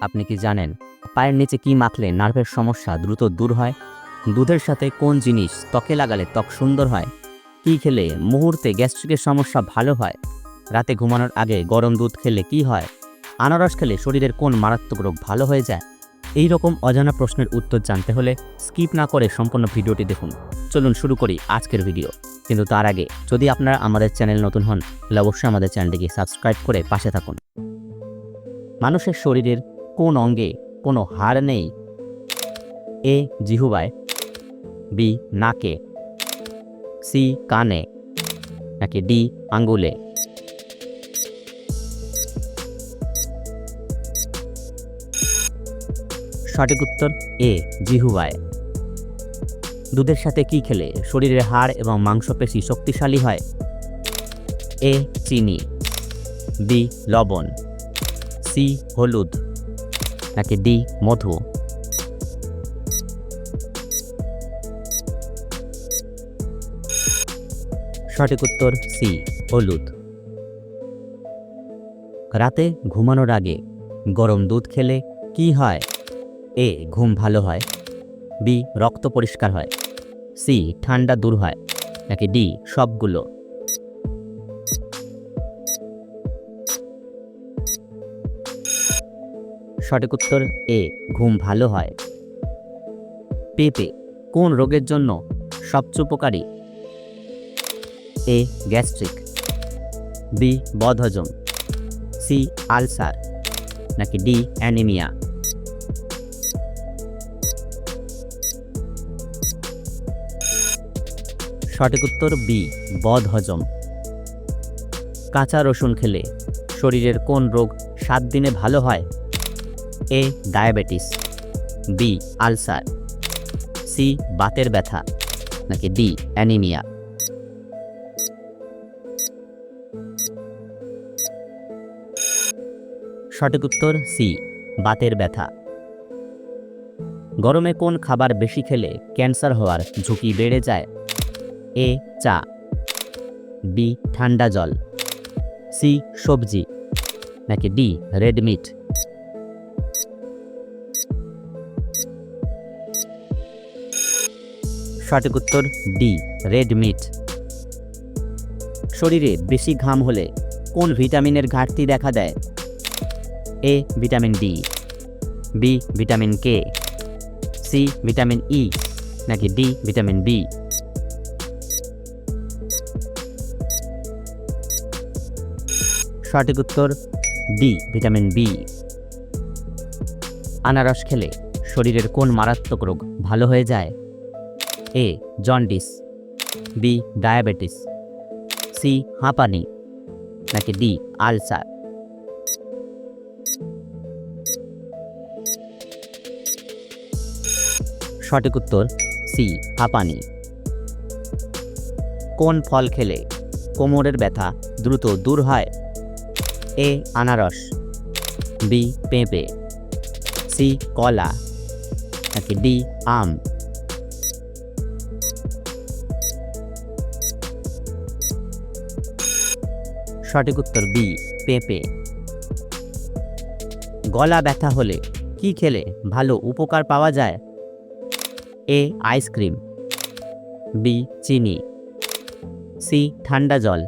আপনি কি জানেন পায়ের নিচে কি মাখলে নার্ভের সমস্যা দ্রুত দূর হয়? দুধের সাথে কোন জিনিস ত্বকে লাগালে ত্বক সুন্দর হয়? কি খেলে মুহূর্তে গ্যাস্ট্রিকের সমস্যা ভালো হয়? রাতে ঘুমানোর আগে গরম দুধ খেলে কি হয়? আনারস খেলে শরীরের কোন মারাত্মক রোগ ভালো হয়ে যায়? এই রকম অজানা প্রশ্নের উত্তর জানতে হলে স্কিপ না করে সম্পূর্ণ ভিডিওটি দেখুন। চলুন শুরু করি আজকের ভিডিও। কিন্তু তার আগে, যদি আপনারা আমাদের চ্যানেল নতুন হন, তাহলে অবশ্যই আমাদের চ্যানেলটিকে সাবস্ক্রাইব করে পাশে থাকুন। মানুষের শরীরের কোন অঙ্গে কোনো হাড় নেই। এ জিহুবায়, বি নাকে, সি কানে, নাকি ডি আঙ্গুলে। সঠিক উত্তর এ, জিহুবায়। দুধের সাথে কি খেলে শরীরের হাড় এবং মাংসপেশি শক্তিশালী হয়? এ, চিনি, বি, লবণ, সি, হলুদ। নাকি ডি, মধু? সঠিক উত্তর সি, হলুদ। রাতে ঘুমানোর আগে গরম দুধ খেলে কি হয়? এ, ঘুম ভালো হয়। বি, রক্ত পরিষ্কার হয়। সি, ঠান্ডা দূর হয়। নাকি ডি, সবগুলো? সঠিক উত্তর এ, ঘুম ভালো হয়। পেঁপে, কোন রোগের জন্য সবচেয়ে উপকারী? A, gastric. বি, বদহজম। C, ulcer. নাকি ডি, অ্যানিমিয়া। সঠিক উত্তর বি, বদহজম। কাঁচা রসুন খেলে শরীরের কোন রোগ সাত দিনে ভালো হয়? A, diabetes, B, ulcer, C, বাতের ব্যথা, নাকি ডি, অ্যানিমিয়া। সঠিক উত্তর, সি, বাতের ব্যথা। গরমে কোন খাবার বেশি খেলে ক্যান্সার হওয়ার ঝুঁকি বেড়ে যায়? এ, চা। বি, ঠান্ডা জল। সি, সবজি। নাকি ডি, রেড মিট। সঠিক উত্তর ডি রেড মিট শরীরে বেশি ঘাম হলে কোন ভিটামিনের ঘাটতি দেখা দেয়? A, vitamin D, B, vitamin K, C, vitamin E, নাকি ডি, ভিটামিন বি। সঠিক উত্তর ডি, ভিটামিন বি। আনারস খেলে শরীরের কোন মারাত্মক রোগ ভালো হয়ে যায়? A jaundice B diabetes C হাঁপানি নাকি ডি আলসার সঠিক উত্তর সি হাঁপানি কোন ফল খেলে কোমরের ব্যথা দ্রুত দূর হয়? এ আনারস বি পেঁপে সি কলা নাকি ডি আম সঠিক উত্তর বি, পেঁপে। গলা ব্যথা হলে কি খেলে ভালো উপকার পাওয়া যায়? A, ice cream. বি, চিনি। সি, ঠান্ডা জল।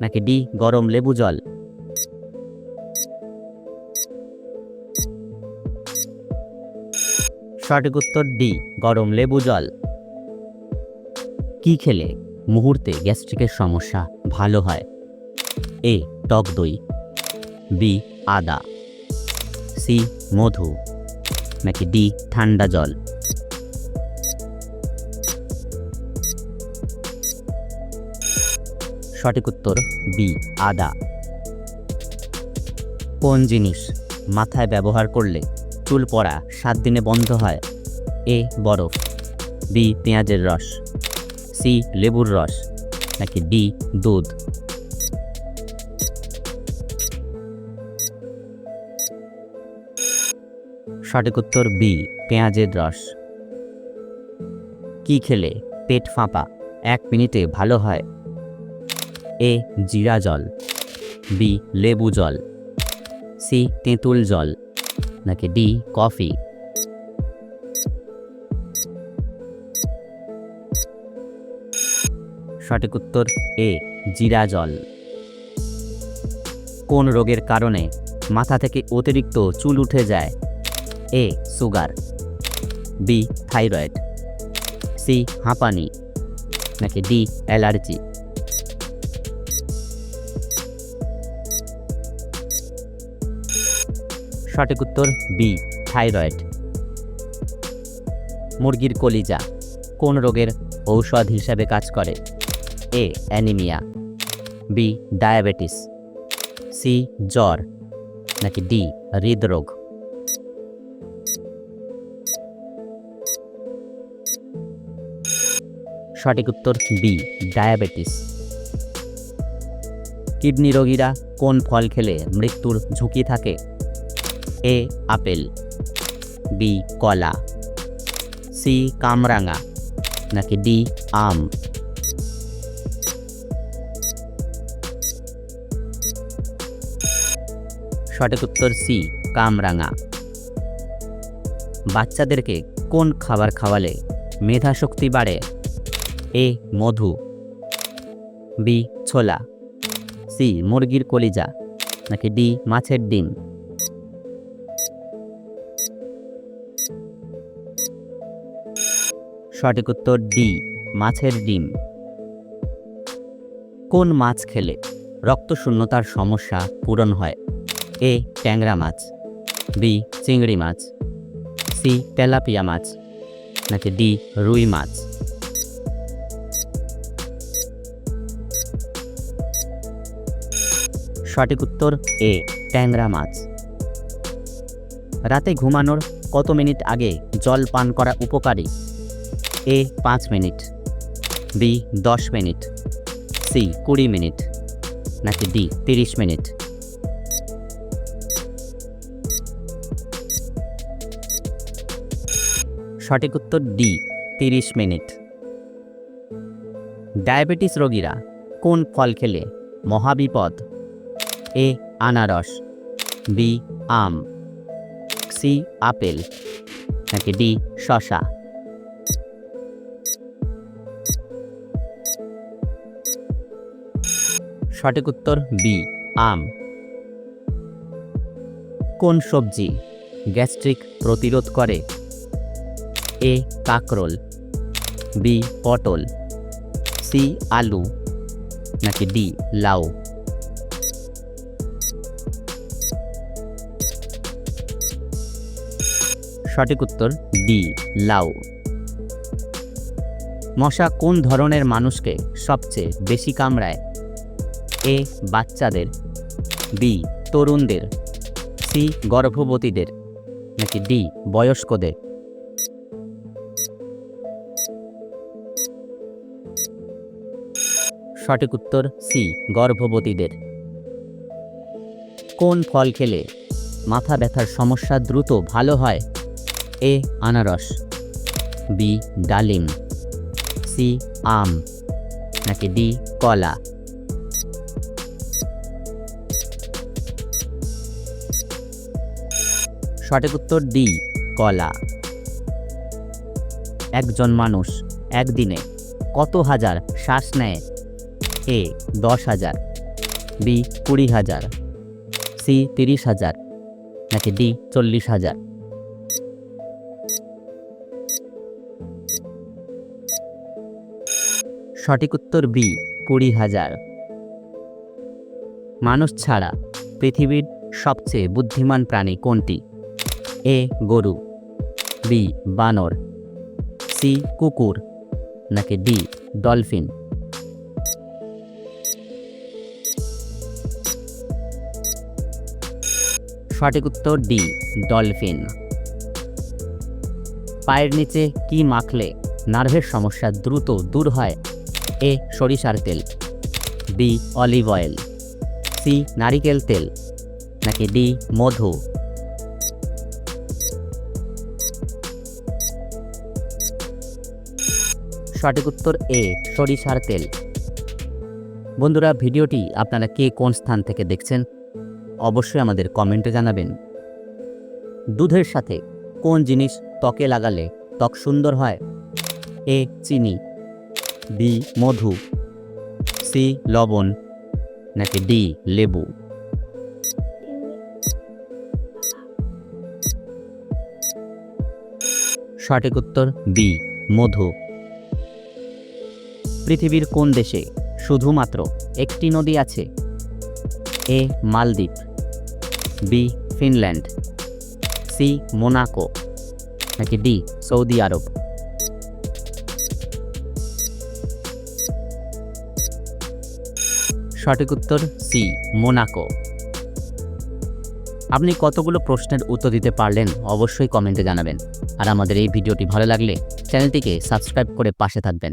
নাকি ডি, গরম লেবু জল? সঠিক উত্তর ডি, গরম লেবু জল। কি খেলে মুহূর্তে গ্যাস্ট্রিকের সমস্যা ভালো হয়? এ, টক দই। বি, আদা। সি, মধু। নাকি ডি, ঠান্ডা জল। সঠিক উত্তর, বি, আদা। কোন জিনিস মাথায় ব্যবহার করলে চুল পড়া সাত দিনে বন্ধ হয়? এ, বরফ। বি, পেঁয়াজের রস। সি, লেবুর রস। নাকি ডি, দুধ। সঠিক উত্তর বি, পেঁয়াজের রস। কি খেলে পেট ফাঁপা? এক মিনিটে ভালো হয়। এ, জিরা জল। বি, লেবু জল। সি, তেঁতুল জল। নাকি ডি, কফি। সঠিক উত্তর এ, জিরা জল। কোন রোগের কারণে মাথা থেকে অতিরিক্ত চুল উঠে যায়? A sugar B thyroid C হাঁপানি নাকি ডি অ্যালার্জি সঠিক উত্তর বি থাইরয়েড মুরগির কলিজা কোন রোগের ঔষধ হিসাবে কাজ করে? A anaemia B diabetes C জ্বর নাকি ডি হৃদরোগ সঠিক উত্তর বি ডায়াবেটিস কিডনি রোগীরা কোন ফল খেলে মৃত্যুর ঝুঁকি থাকে? A apple. বি কলা. সি কামরাঙা. নাকি ডি আম? সঠিক উত্তর সি কামরাঙা। বাচ্চাদেরকে কোন খাবার খাওয়ালে মেধা শক্তি বাড়ে? এ মধু। বি ছোলা। সি মুরগির কলিজা নাকি ডি মাছের ডিম? সঠিক উত্তর ডি, মাছের ডিম। কোন মাছ খেলে রক্তশূন্যতার সমস্যা পূরণ হয়? এ ট্যাংরা মাছ, বি চিংড়ি মাছ, সি তেলাপিয়া মাছ নাকি ডি রুই মাছ? সঠিক উত্তর, এ, ট্যাংরা মাছ। রাতে ঘুমানোর কত মিনিট আগে জল পান করা উপকারী? এ, পাঁচ মিনিট। বি, দশ মিনিট। সি, কুড়ি মিনিট। নাকি ডি, তিরিশ মিনিট? সঠিক উত্তর ডি, তিরিশ মিনিট। ডায়াবেটিস রোগীরা কোন ফল খেলে মহাবিপদ? এ আনারস, বি আম, সি আপেল, নাকি ডি শশা সঠিক উত্তর বি, আম। কোন সবজি গ্যাস্ট্রিক প্রতিরোধ করে? এ কাকরোল, বি পটল, সি আলু, নাকি ডি লাউ? সঠিক উত্তর ডি, লাউ। মশা কোন ধরনের মানুষকে সবচেয়ে বেশি কামড়ায়? এ, বাচ্চাদের, বি, তরুণদের, সি, গর্ভবতীদের, নাকি ডি, বয়স্কদের? সঠিক উত্তর সি, গর্ভবতীদের। কোন ফল খেলে মাথা ব্যথার সমস্যা দ্রুত ভালো হয়? এ আনারস বি ডালিম সি আম নাকি ডি কলা সঠিক উত্তর ডি কলা একজন মানুষ একদিনে কত হাজার শ্বাস নেয়? এ দশ হাজার বি কুড়ি হাজার সি তিরিশ হাজার নাকি ডি চল্লিশ হাজার? সঠিক উত্তর বি, কুড়ি হাজার। মানুষ ছাড়া পৃথিবীর সবচেয়ে বুদ্ধিমান প্রাণী কোনটি? এ, গরু, বি, বানর, সি, কুকুর, নাকি ডি, ডলফিন? সঠিক উত্তর ডি, ডলফিন। পায়ের নিচে কি মাখলে নার্ভের সমস্যা দ্রুত দূর হয়? এ সরিষার তেল, বি অলিভ অয়েল, সি নারিকেল তেল, নাকি ডি মধু? সঠিক উত্তর এ, সরিষার তেল। বন্ধুরা, ভিডিওটি আপনারা কে কোন স্থান থেকে দেখছেন, অবশ্যই আমাদের কমেন্টে জানাবেন। দুধের সাথে কোন জিনিস ত্বকে লাগালে ত্বক সুন্দর হয়? এ, চিনি। বি, মধু, সি, লবণ, নাকি ডি, লেবু? সঠিক উত্তর বি, মধু। পৃথিবীর কোন দেশে শুধুমাত্র একটি নদী আছে? A, Maldives, B, Finland, C, Monaco, নাকি ডি, সৌদি আরব? সঠিক উত্তর সি, মোনাকো। আপনি কতগুলো প্রশ্নের উত্তর দিতে পারলেন অবশ্যই কমেন্টে জানাবেন। আর আমাদের এই ভিডিওটি ভালো লাগলে চ্যানেলটিকে সাবস্ক্রাইব করে পাশে থাকবেন।